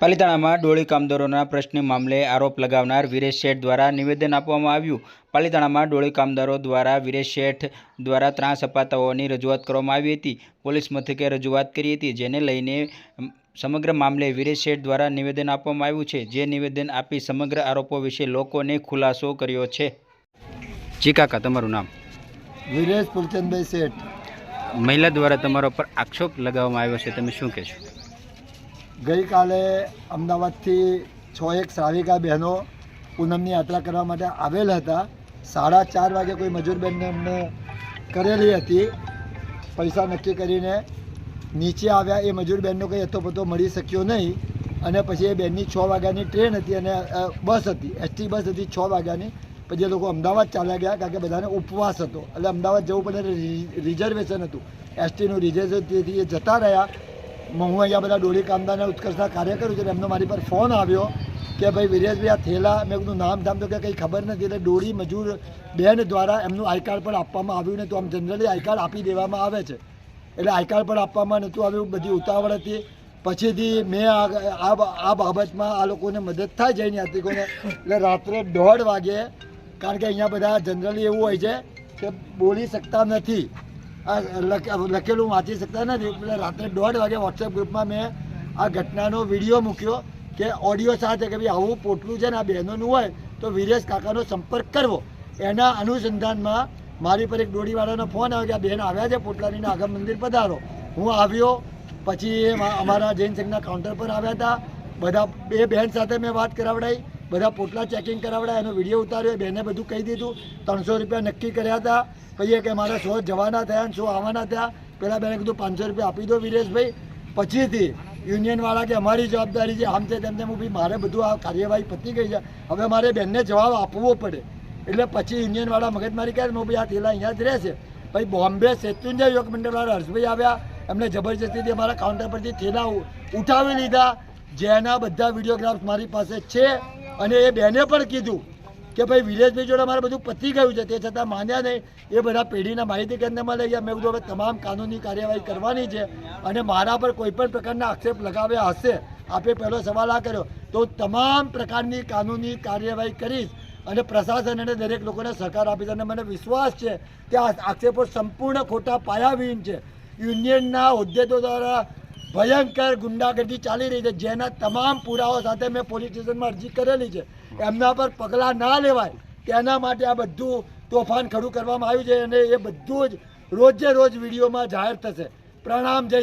પાલિતાણામાં ડોળી કામદારોના પ્રશ્ન મામલે આરોપ લગાવનાર વિરેશ શેઠ દ્વારા નિવેદન આપવામાં આવ્યું. પાલિતાણામાં ડોળી કામદારો દ્વારા વિરેશ શેઠ દ્વારા ત્રાસ અપાતાઓની રજૂઆત કરવામાં આવી હતી. પોલીસ મથકે રજૂઆત કરી હતી જેને લઈને સમગ્ર મામલે વિરેશ શેઠ દ્વારા નિવેદન આપવામાં આવ્યું છે. જે નિવેદન આપી સમગ્ર આરોપો વિશે લોકોને ખુલાસો કર્યો છે. જી કાકા તમારું નામ? વિરેશ ફૂલચંદભાઈ શેઠ. મહિલા દ્વારા તમારા પર આક્ષેપ લગાવવામાં આવ્યો છે તમે શું કહેશો? ગઈકાલે અમદાવાદથી છ એક શ્રાવિકા બહેનો પૂનમની યાત્રા કરવા માટે આવેલ હતા. સાડા ચાર વાગે કોઈ મજૂર બહેનને અમને કરેલી હતી. પૈસા નક્કી કરીને નીચે આવ્યા. એ મજૂર બહેનનો કંઈ પતો મળી શક્યો નહીં. અને પછી એ બેનની છ વાગ્યાની ટ્રેન હતી અને બસ હતી. એસટી બસ હતી છ વાગ્યાની. પછી એ લોકો અમદાવાદ ચાલ્યા ગયા કારણ કે બધાને ઉપવાસ હતો. એટલે અમદાવાદ જવું પડે રિઝર્વેશન હતું. એસટીનું રિઝર્વેશનથી એ જતા રહ્યા. હું અહીંયા બધા ડોળી કામદારના ઉત્કર્ષના કાર્ય કરું છું એમનો મારી પર ફોન આવ્યો કે ભાઈ વિરેશભાઈ આ થેલા, મેં એમનું નામ ધામ તો કે કંઈ ખબર નથી, એટલે ડોળી મજૂર બેન દ્વારા એમનું આઈ કાર્ડ પણ આપવામાં આવ્યું નહોતું આમ જનરલી આઈ કાર્ડ આપી દેવામાં આવે છે. એટલે આઈ કાર્ડ પણ આપવામાં નહોતું આવ્યું, બધી ઉતાવળ હતી. પછીથી મેં આ આ બાબતમાં આ લોકોને મદદ થાય જઈને યાત્રિકોને. એટલે રાત્રે દોઢ વાગે, કારણ કે અહીંયા બધા જનરલી એવું હોય છે કે બોલી શકતા નથી. લખેલું વાંચી શકતા નથી. એટલે રાત્રે દોઢ વાગે વોટ્સએપ ગ્રુપમાં મેં આ ઘટનાનો વીડિયો મૂક્યો કે ઓડિયો સાથે કે ભાઈ આવું પોટલું છે ને આ બહેનોનું હોય તો વિરેશ કાકાનો સંપર્ક કરવો. એના અનુસંધાનમાં મારી પર એક દોડીવાળાનો ફોન આવ્યો કે આ બહેન આવ્યા છે પોટલાની આગમ મંદિર પધારો. હું આવ્યો, પછી અમારા જૈન સંઘના કાઉન્ટર પર આવ્યા હતા. બધા બે બહેન સાથે મેં વાત કરાવડાવી બધા પોટલા ચેકિંગ કરાવડાય, એનો વીડિયો ઉતાર્યો, બેને બધું કહી દીધું. ત્રણસો રૂપિયા નક્કી કર્યા હતા. પછી કે મારે સો જવાના થયા અને સો આવવાના થયા. પહેલાં બેને કીધું, પાંચસો રૂપિયા આપી દો વિરેશભાઈ. પછીથી યુનિયનવાળા કે, અમારી જવાબદારી છે આમ છે તેમ તેમ બી મારે બધું આ કાર્યવાહી પતી ગઈ છે. હવે મારે બેનને જવાબ આપવો પડે. એટલે પછી યુનિયનવાળા મગજમારી કરે હું ભાઈ આ થેલા અહીંયા જ રહેશે. ભાઈ, બોમ્બે શેત્રુંજય યોગ મંડળવાળા હર્ષભાઈ આવ્યા. એમને જબરજસ્તીથી અમારા કાઉન્ટર પરથી થેલા ઉઠાવી લીધા. જેના બધા વિડીયોગ્રાફ્સ મારી પાસે છે. અને એ બેને પણ કીધું કે ભાઈ, વિલેજભાઈ જોડે મારે બધું પતી ગયું છે. તે છતાં માન્યા નહીં. એ બધા પેઢીના માહિતી કેન્દ્રમાં લઈ ગયા. મેં કીધું, હવે તમામ કાનૂની કાર્યવાહી કરવાની છે અને મારા પર કોઈ પણ પ્રકારના આક્ષેપ લગાવ્યા હશે. આપે પહેલો સવાલ આ કર્યો, તો તમામ પ્રકારની કાનૂની કાર્યવાહી કરીશ અને પ્રશાસન અને દરેક લોકોને સહકાર આપીશ. અને મને વિશ્વાસ છે કે આ આક્ષેપો સંપૂર્ણ ખોટા પાયાવિહીન છે. યુનિયનના હોદ્દેદો દ્વારા ભયંકર ગુંડાગર્દી ચાલી રહી છે. જેના તમામ પુરાવા સાથે મેં પોલીસ સ્ટેશનમાં અરજી કરેલી છે. એમના પર પગલાં ના લેવાય તેના માટે આ બધું તોફાન ખડું કરવામાં આવ્યું છે અને એ બધું જ રોજે રોજ વિડીયોમાં જાહેર થશે. પ્રણામ, જય